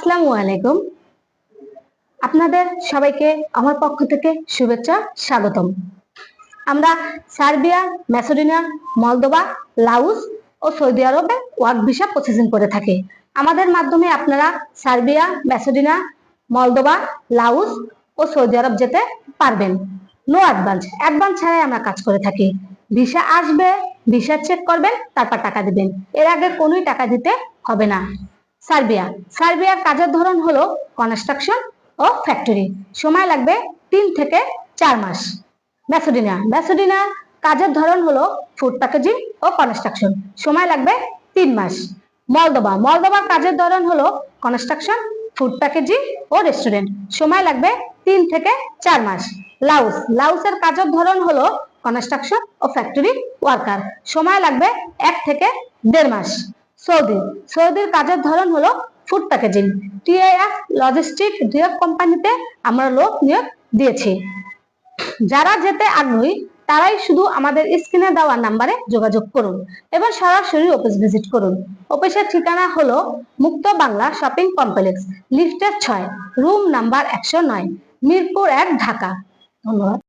আসসালামু আলাইকুম। আপনাদের সবাইকে, আমার পক্ষ থেকে শুভেচ্ছা, স্বাগতম। আমরা সার্বিয়া, ম্যাসেডোনিয়া, মলদোভা, লাউস ও সৌদি আরবে ওয়ার্ক ভিসা প্রসেসিং করে থাকি। আমাদের মাধ্যমে আপনারা সার্বিয়া, ম্যাসেডোনিয়া, মলদোভা, লাউস ও সৌদি আরব যেতে পারবেন। নো অ্যাডভান্স অ্যাডভান্স ছাড়াই আমরা কাজ করে থাকি। ভিসা আসবে, ভিসা চেক করবেন, তারপর টাকা দিবেন। এর আগে কোনোই টাকা দিতে হবে না। সার্বিয়া। সার্বিয়ার কাজের ধরন হলো কনস্ট্রাকশন ও ফ্যাক্টরি সময় লাগবে তিন থেকে চার মাস। ম্যাসোডিনা। ম্যাসোডিনা কাজের ধরন হলো ফুড প্যাকেজিং ও কনস্ট্রাকশন সময় লাগবে তিন মাস। মলদোবা মলদোবার কাজের ধরন হলো কনস্ট্রাকশন ফুড প্যাকেজিং ও রেস্টুরেন্ট সময় লাগবে তিন থেকে চার মাস। লাউস। লাউসের কাজের ধরন হলো কনস্ট্রাকশন ও ফ্যাক্টরি ওয়ার্কার সময় লাগবে এক থেকে দেড় মাস। সৌদি সৌদির কাজের ধরন হলো food packaging TIF logistic DF কোম্পানিতে আমরা লোক নিয়োগ দিয়েছি। যারা যেতে আগ্রহী, তারাই শুধু আমাদের স্ক্রিনে দেওয়া নাম্বারে যোগাযোগ করুন এবং সরাসরি অফিস ভিজিট করুন। অফিসের ঠিকানা হলো মুক্ত বাংলা শপিং কমপ্লেক্স লিফটের ছয় রুম নাম্বার একশো নয়, মিরপুর এক ঢাকা। ধন্যবাদ।